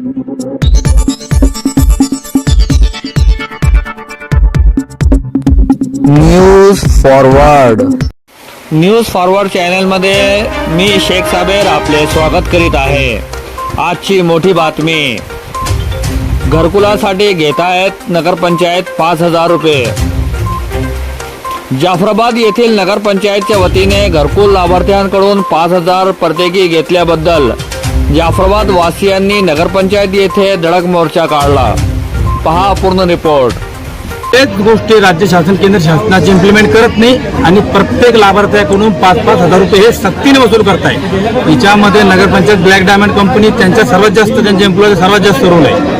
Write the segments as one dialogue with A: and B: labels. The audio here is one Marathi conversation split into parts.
A: न्यूज फॉरवर्ड
B: न्यूज फॉरवर्ड चॅनलमध्ये मी शेख साबेर आपले स्वागत करीत आहे. आजची मोठी बातमी. घरकुलासाठी घेत आहेत नगरपंचायत पाच हजार रुपये. जाफराबाद येथील नगरपंचायतच्या वतीने घरकुल लाभार्थ्यांकडून पाच हजार प्रत्येकी घेतल्याबद्दल जाफराबाद वासियांनी नगरपंचायत येथे धडक मोर्चा काढला. पहा पूर्ण रिपोर्ट.
C: तेच गोष्टी राज्य शासन केंद्र शासनाचे इम्प्लिमेंट करत नाही आणि प्रत्येक लाभार्थ्याकडून पाच पाच हजार रुपये हे सक्तीने वसूल करताय. याच्यामध्ये नगरपंचायत ब्लॅक डायमंड कंपनी त्यांच्या सर्वात जास्त त्यांच्या एम्प्लॉय सर्वात जास्त रोल आहे.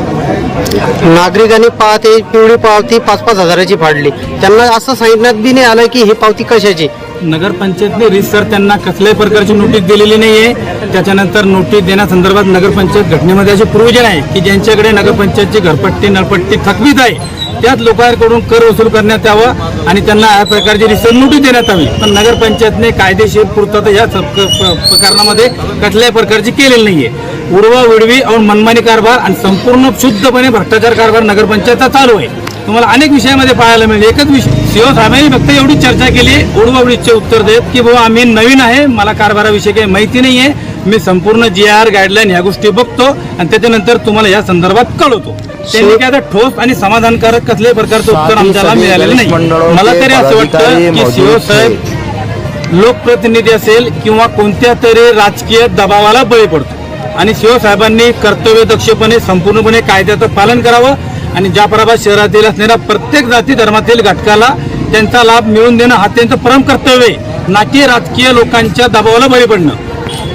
D: नागरिकांनी पाहते पिवळी पावती पाच पाच हजाराची फाडली. त्यांना असं सांगण्यात बी नाही आलं की ही पावती कशाची?
C: नगरपंचायतने रिसर त्यांना कसल्याही प्रकारची नोटीस दिलेली नाही आहे त्याच्यानंतर नोटीस देण्यासंदर्भात नगरपंचायत घटनेमध्ये असे प्रोविजन आहे की ज्यांच्याकडे नगरपंचायतची घरपट्टी नळपट्टी थकवीत आहे त्याच लोकांकडून कर वसूल करण्यात यावं आणि त्यांना या प्रकारची रिसर नोटीस देण्यात यावी. पण नगरपंचायतने कायदेशीर पूर्तता या प- प्रकरणामध्ये कसल्याही प्रकारची केलेली नाही आहे उडवा उडवी और मनमानी कारभार आणि संपूर्ण शुद्धपणे भ्रष्टाचार कारभार नगरपंचायतचा चालू आहे. तुम्हाला अनेक विषयामध्ये पाहायला मिळेल. एकच विषय. सीओ साहेबांनी फक्त एवढी चर्चा केली उडवाउडीचे उत्तर देत की बाबा आम्ही नवीन आहे मला कारभाराविषयी काही माहिती नाही आहे मी संपूर्ण जी आर गाईडलाईन ह्या गोष्टी बघतो आणि त्याच्यानंतर तुम्हाला या संदर्भात कळवतो. त्यांनी काय आता ठोस आणि समाधानकारक कसल्याही प्रकारचं उत्तर आमच्याला मिळालेलं नाही मला तरी असं वाटतं की सीओ
A: मौजूद
C: साहेब लोकप्रतिनिधी असेल किंवा कोणत्या तरी राजकीय दबावाला बळी पडतो. आणि शिव साहेबांनी कर्तव्य दक्षपणे संपूर्णपणे कायद्याचं पालन करावं. आणि जाफराबाद शहरातील असलेल्या प्रत्येक जाती धर्मातील घटकाला त्यांचा लाभ मिळवून देणं हा त्यांचं परम कर्तव्य आहे. ना की राजकीय लोकांच्या दबावाला बळी पडणं.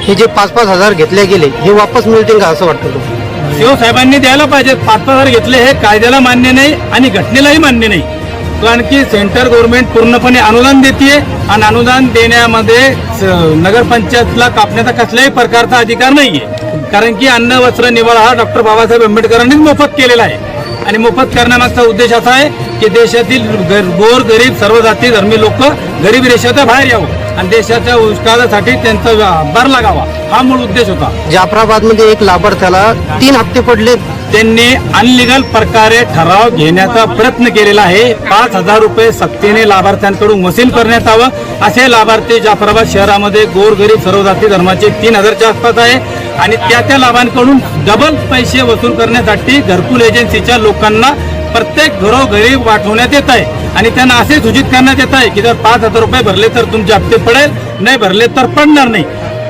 D: हे जे पाच पाच हजार घेतले गेले हे वापस मिळतील का असं वाटतं तुम्हाला?
C: शिव साहेबांनी द्यायला पाहिजे. पाच पाच हजार घेतले हे कायद्याला मान्य नाही आणि घटनेलाही मान्य नाही. कारण की सेंट्रल गव्हर्नमेंट पूर्णपणे अनुदान देते आणि अनुदान देण्यामध्ये स- नगरपंचायतला कापण्याचा कसल्याही प्रकारचा अधिकार नाहीये. कारण की अन्न वस्त्र निवारा हा डॉक्टर बाबासाहेब आंबेडकरांनीच मोफत केलेला आहे. आणि मोफत करण्यामागचा उद्देश असा आहे की देशातील गर- गोर गरीब सर्व जाती धर्मी लोक गरीब रेषाच्या बाहेर यावं आणि देशाच्या उष्काळासाठी त्यांचा हातभार लागावा. हा मूळ उद्देश होता.
D: जाफराबादमध्ये एक लाभार्थ्याला तीन हप्ते पडले.
C: त्यांनी अनलिगल प्रकारे ठराव घेण्याचा प्रयत्न केलेला आहे. पाच हजार रुपये सक्तीने लाभार्थ्यांकडून वसूल करण्यात यावं. असे लाभार्थी जाफराबाद शहरामध्ये गोरगरीब सर्व जाती धर्माचे तीन हजारच्या आसपास आहे. आणि त्या त्या लाभांकडून डबल पैसे वसूल करण्यासाठी घरकुल एजन्सीच्या लोकांना प्रत्येक घरोघरी पाठवण्यात येत आहे. आणि त्यांना असे सूचित करण्यात येत आहे की जर पाच हजार रुपये भरले तर तुमचे हप्ते पडेल नाही भरले तर पडणार नाही.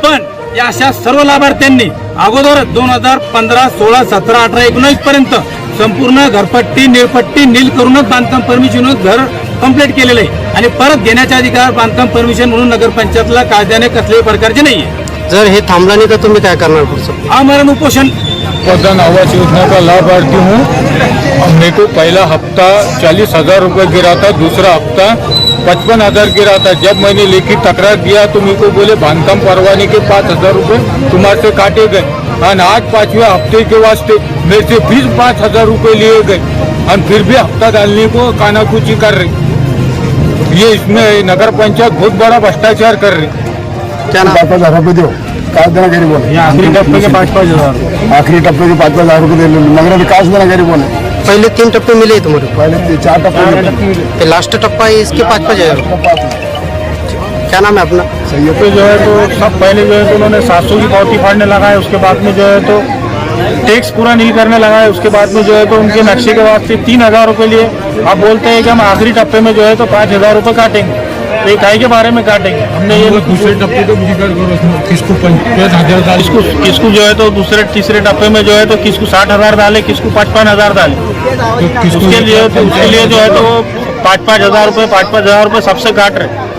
C: पण या अशा सर्व लाभार्थ्यांनी अगोदर दोन हजार पंधरा सोळा सतरा अठरा एकोणीस पर्यंत संपूर्ण घरपट्टी निळपट्टी नील करूनच बांधकाम परमिशन घर कंप्लीट केलेलं आहे. आणि परत घेण्याचा अधिकार बांधकाम परमिशन म्हणून नगरपंचायतला कायद्याने कसल्याही प्रकारचे नाहीये.
D: जर हे थांबलं नाही तर तुम्ही काय करणार पुढचं?
C: आमरण उपोषण.
E: प्रधान आवास योजना का लाभार्थी हूँ मेरे को पहला हफ्ता चालीस हजार रुपये गिरा था दूसरा हफ्ता पचपन हजार गिरा था जब मैंने लिखित तकरार दिया तो मेरे को बोले बांधकाम परवाने के पाँच हजार रुपये तुम्हारे से काटे गए. और आज पाँचवें हफ्ते के वास्ते मेरे से फिर पाँच हजार रुपये लिए गए। और फिर भी हफ्ता डालने को कानाकुची कर रही। ये इसमें नगर पंचायत बहुत बड़ा भ्रष्टाचार कर रही।
D: क्या नाम?
F: पाँच पाच हज़ार रुपये देऊ काय देणार गरीब बोल.
C: आखिरी टप्पे के पाँच पाँच हज़ार.
F: आखिरी टप्पे के पाच पाँच हज़ार रुपये दिले. नगर काय देणार गरीब बोल.
D: पहले तीन टप्पे मिले तुम्हारे
F: पहिले ते चार टप्पे
D: लास्ट टप्पा है इसके पाँच पाँच हज़ार. क्या नाम है अपना?
F: सय्यद
E: पे जो है तो सब पहले जो है तो उन्होंने सात सौ की पावती फाड़ने लगा है उसके बाद में जो है तो टैक्स पूरा नहीं करने लगा है उसके बाद में जो है तो उनके नक्शे के वास्ते तीन हज़ार रुपये लिए। अब बोलते हैं कि हम आखिरी टप्पे में जो है तो पाँच हज़ार रुपये काटेंगे। तो काय के बारे में काटेंगे। हमने ये दूसरे टप्पे तो किसको हज़ार किसको किसको जो है तो दूसरे तीसरे टप्पे में जो है तो किसको साठ हज़ार डाले किसको पचपन हज़ार डाले। उसके लिए तो उसके लिए जो है तो पाँच पाँच हज़ार रुपये पाँच पाँच हज़ार रुपये सबसे काट रहे।